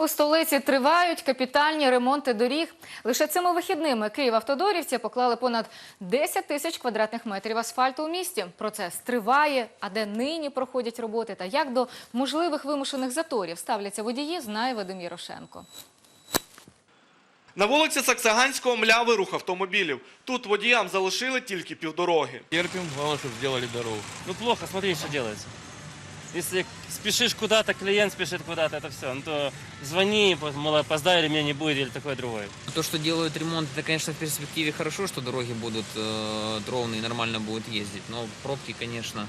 У столиці тривають капітальні ремонти доріг. Лише цими вихідними Київавтодорівці поклали понад 10 тисяч квадратних метрів асфальту у місті. Процес триває. А де нині проходять роботи та як до можливих вимушених заторів ставляться водії, знає Вадим Ярошенко. На вулиці Саксаганського млявий рух автомобілів. Тут водіям залишили тільки півдороги. Терпим, главное, чтобы сделали дорогу. Ну плохо, смотри, что делается. Если спешишь куда-то, клиент спешит куда-то, это все. Ну то звони, мол, опоздай, или меня не будет, или такое другое. То, что делают ремонт, это, конечно, в перспективе хорошо, что дороги будут э, ровные, нормально будут ездить. Но пробки, конечно,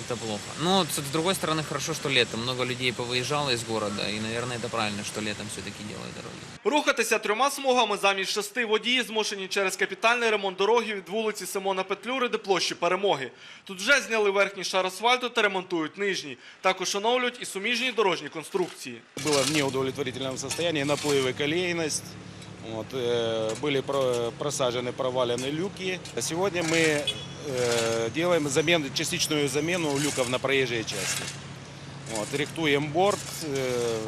это плохо. Но с с другой стороны, хорошо, что летом. Много людей повыезжало из города, и, наверное, это правильно, что летом все-таки делают дороги. Рухатися трьома смугами замість шести водії змушені через капітальний ремонт дороги від вулиці Симона Петлюри до площі Перемоги. Тут вже зняли верхній шар асфальту та ремонтують нижній. Також оновлюють і суміжні дорожні конструкції. было в неудовлетворительном состоянии, наплывы, колейность. Вот, э, были про- просажены, провалены люки. А Сегодня мы э, делаем замен, частичную замену люков на проезжей части. Вот, рихтуем борт, э,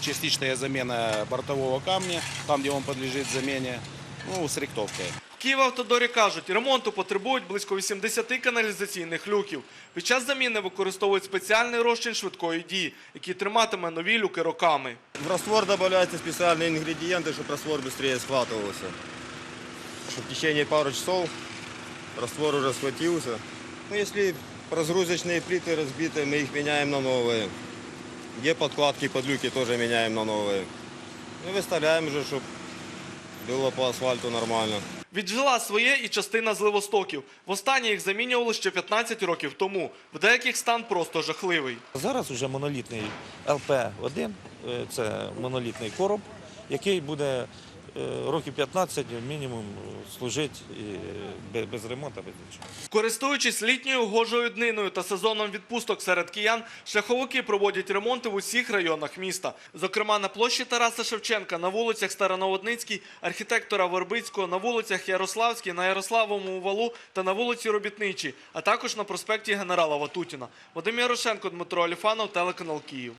частичная замена бортового камня, там, где он подлежит замене, ну, с рихтовкой. В Київавтодорі кажуть, ремонту потребують близько 80 каналізаційних люків. Під час заміни використовують спеціальний розчин швидкої дії, який триматиме нові люки роками. В раствор добавляются специальные ингредиенты, чтобы раствор быстрее схватывался. Чтобы в течение пару часов раствор уже схватился. Ну, если разгрузочные плиты разбиты, мы их меняем на новые. Где подкладки под люки тоже меняем на новые. Ну, И выставляем уже, чтобы было по асфальту нормально. Віджила своє і частина зливостоків. Востаннє їх замінювали ще 15 років тому. В деяких стан просто жахливий. Зараз вже монолітний ЛП-1, е, це монолітний короб, який буде е, років 15 мінімум служити і без ремонту, без. Користуючись літньою гожою дниною та сезоном відпусток серед киян, шляховики проводять ремонти в усіх районах міста. Зокрема, на площі Тараса Шевченка, на вулицях Староноводницькій, архітектора Вербицького, на вулицях Ярославській, на Ярославовому валу та на вулиці Робітничій, а також на проспекті генерала Ватутіна. Вадим Ярошенко, Дмитро Аліфанов, телеканал Київ.